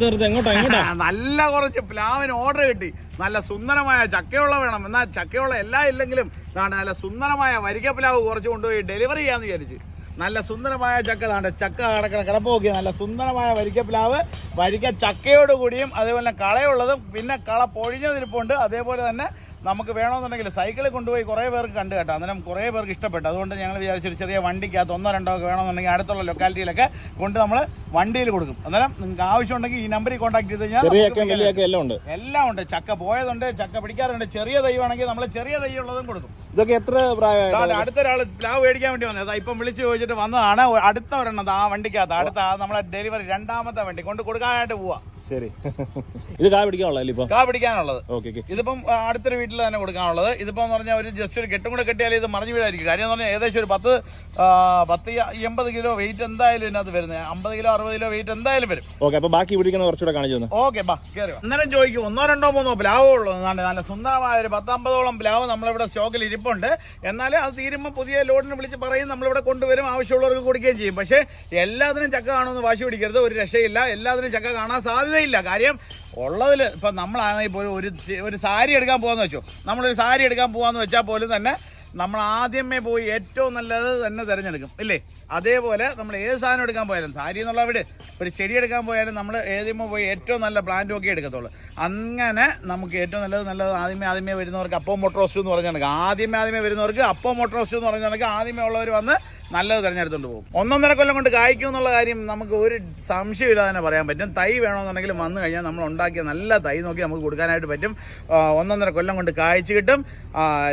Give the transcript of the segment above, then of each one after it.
നല്ല കുറച്ച് പ്ലാവിന് ഓർഡർ കിട്ടി. നല്ല സുന്ദരമായ ചക്കയുള്ള വേണം. എന്നാൽ ചക്കയുള്ള എല്ലാ ഇല്ലെങ്കിലും നല്ല സുന്ദരമായ വരിക പ്ലാവ് കുറച്ച് കൊണ്ടുപോയി ഡെലിവറി ചെയ്യാന്ന് വിചാരിച്ച്. നല്ല സുന്ദരമായ ചക്ക താണ്ട് ചക്ക കടക്കണ കിടപ്പ് നോക്കിയ നല്ല സുന്ദരമായ വരിക്ക പ്ലാവ്. വരിക്ക ചക്കയോട് കൂടിയും അതേപോലെ കളയുള്ളതും പിന്നെ കള പൊഴിഞ്ഞതിരിപ്പുണ്ട് അതേപോലെ തന്നെ നമുക്ക് വേണമെന്നുണ്ടെങ്കിൽ സൈക്കിളിൽ കൊണ്ടുപോയി കുറേ പേർക്ക് കണ്ടു കേട്ടോ. അന്നേരം കുറേ പേർക്ക് ഇഷ്ടപ്പെട്ടു. അതുകൊണ്ട് ഞങ്ങൾ വിചാരിച്ചൊരു ചെറിയ വണ്ടിക്കകത്ത് ഒന്നോ രണ്ടോ ഒക്കെ വേണമെന്നുണ്ടെങ്കിൽ അടുത്തുള്ള ലൊക്കാലിറ്റിയിലൊക്കെ കൊണ്ട് നമ്മൾ വണ്ടിയിൽ കൊടുക്കും. അന്നേരം നിങ്ങൾക്ക് ആവശ്യമുണ്ടെങ്കിൽ ഈ നമ്പറിൽ കോൺടാക്ട് ചെയ്ത് കഴിഞ്ഞാൽ എല്ലാം ഉണ്ട്. എല്ലാം ഉണ്ട്. ചക്ക പോയതുണ്ട് ചക്ക പിടിക്കാറുണ്ട്. ചെറിയ തൈ വേണമെങ്കിൽ നമ്മൾ ചെറിയ തൈ ഉള്ളതും കൊടുക്കും. ഇതൊക്കെ എത്ര പ്രായം അതാ, അടുത്ത ഒരാൾ പ്ലാവ് മേടിക്കാൻ വേണ്ടി വന്നത്. ഇപ്പം വിളിച്ച് ചോദിച്ചിട്ട് വന്നതാണ്. അടുത്ത ഒരെണ്ണം ദാ ആ വണ്ടിക്കകത്ത്. അടുത്ത നമ്മളെ ഡെലിവറി രണ്ടാമത്തെ വണ്ടി കൊണ്ട് കൊടുക്കാനായിട്ട് പോവാ. ശരി. ഇത് കാ പിടിക്കാനുള്ളതല്ലേ ഇപ്പൊ? കാ പിടിക്കാനുള്ളത്. ഓക്കെ ഇതിപ്പം അടുത്തൊരു വീട്ടിൽ തന്നെ കൊടുക്കാനുള്ളത്. ഇതിപ്പം എന്ന് പറഞ്ഞാൽ ഒരു ജസ്റ്റ് ഒരു കെട്ടും കൂടെ കെട്ടിയാൽ ഇത് മറിഞ്ഞു വീഴായിരിക്കും. കാര്യം എന്ന് പറഞ്ഞാൽ ഏകദേശം ഒരു പത്ത് പത്ത് എൺപത് കിലോ വെയിറ്റ് എന്തായാലും ഇതിനകത്ത് വരുന്നത് അമ്പത് കിലോ അറുപത് കിലോ വെയിറ്റ് എന്തായാലും വരും. ഓക്കെ അപ്പൊ ബാക്കി പിടിക്കുന്ന കുറച്ചുകൂടെ കാണിച്ചു ഓക്കെ ബാ കയറി. അന്നേരം ചോദിക്കും ഒന്നോ രണ്ടോ മൂന്നോ പ്ലാവോ ഉള്ളൂ. എന്നാണ് നല്ല സുന്ദരമായ ഒരു പത്തമ്പതോളം പ്ലാവ് നമ്മളിവിടെ സ്റ്റോക്കിൽ ഇരിപ്പുണ്ട്. എന്നാൽ അത് തീരുമ്പോൾ പുതിയ ലോഡിന് വിളിച്ച് പറയും നമ്മളിവിടെ കൊണ്ടുവരും ആവശ്യമുള്ളവർക്ക് കൊടുക്കുകയും ചെയ്യും. പക്ഷേ എല്ലാത്തിനും ചക്ക കാണുമെന്ന് വാശി പിടിക്കരുത്. ഒരു രക്ഷയില്ല. എല്ലാത്തിനും ചക്ക കാണാൻ സാധ്യതയില്ല കാര്യം ഉള്ളതിൽ ഇപ്പം നമ്മളാണെങ്കിൽ പോലും ഒരു ഒരു സാരി എടുക്കാൻ പോകാന്ന് വെച്ചോ. നമ്മളൊരു സാരി എടുക്കാൻ പോകാന്ന് വെച്ചാൽ പോലും തന്നെ നമ്മൾ ആദ്യമേ പോയി ഏറ്റവും നല്ലത് തന്നെ തിരഞ്ഞെടുക്കും. ഇല്ലേ? അതേപോലെ നമ്മൾ ഏത് സാധനം എടുക്കാൻ പോയാലും സാരി എന്നുള്ള വിട് ഒരു ചെടി എടുക്കാൻ പോയാലും നമ്മൾ ഏതുമ്പോൾ പോയി ഏറ്റവും നല്ല പ്ലാന്റ് ഒക്കെ എടുക്കത്തുള്ളൂ. അങ്ങനെ നമുക്ക് ഏറ്റവും നല്ലത് നല്ലത് ആദ്യമേ ആദ്യമേ വരുന്നവർക്ക് അപ്പോൾ മോട്ടോർ ഹോസ്റ്റ് എന്ന് പറഞ്ഞാൽ ആദ്യമേ ആദ്യമേ വരുന്നവർക്ക് മോട്ടോർ ഹോസ്റ്റ് എന്ന് പറഞ്ഞാൽ ആദ്യമേ ഉള്ളവർ വന്ന് നല്ലത് തിരഞ്ഞെടുത്തുകൊണ്ട് പോകും. ഒന്നൊന്നര കൊല്ലം കൊണ്ട് കായ്ക്കും എന്നുള്ള കാര്യം നമുക്ക് ഒരു സംശയമില്ലാതെ തന്നെ പറയാൻ പറ്റും. തൈ വേണമെന്നുണ്ടെങ്കിൽ വന്നു കഴിഞ്ഞാൽ നമ്മൾ ഉണ്ടാക്കിയ നല്ല തൈ നോക്കി നമുക്ക് കൊടുക്കാനായിട്ട് പറ്റും. ഒന്നൊന്നര കൊല്ലം കൊണ്ട് കായ്ച്ചു കിട്ടും.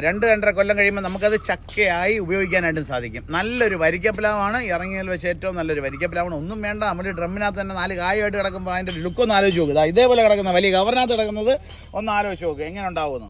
രണ്ട് രണ്ടര കൊല്ലം കഴിയുമ്പോൾ നമുക്കത് ചക്കയായി ഉപയോഗിക്കാനായിട്ടും സാധിക്കും. നല്ലൊരു വരിക്കപ്പിലാവാണ്. ഇറങ്ങിയതിൽ വെച്ച് ഏറ്റവും നല്ലൊരു വരിക്കപ്പിലാവാണ്. ഒന്നും വേണ്ട. നമ്മുടെ ഡ്രമ്മിനകത്ത് തന്നെ നാല് കായമായിട്ട് കിടക്കുമ്പോൾ അതിന്റെ ലുക്കൊന്ന് ആലോചിച്ച് നോക്കുക ഇതേപോലെ കിടക്കുന്ന വലിയ കവറിനകത്ത് കിടക്കുന്നത് ഒന്ന് ആലോചിച്ച് നോക്കുക എങ്ങനെ ഉണ്ടാവുമെന്ന്.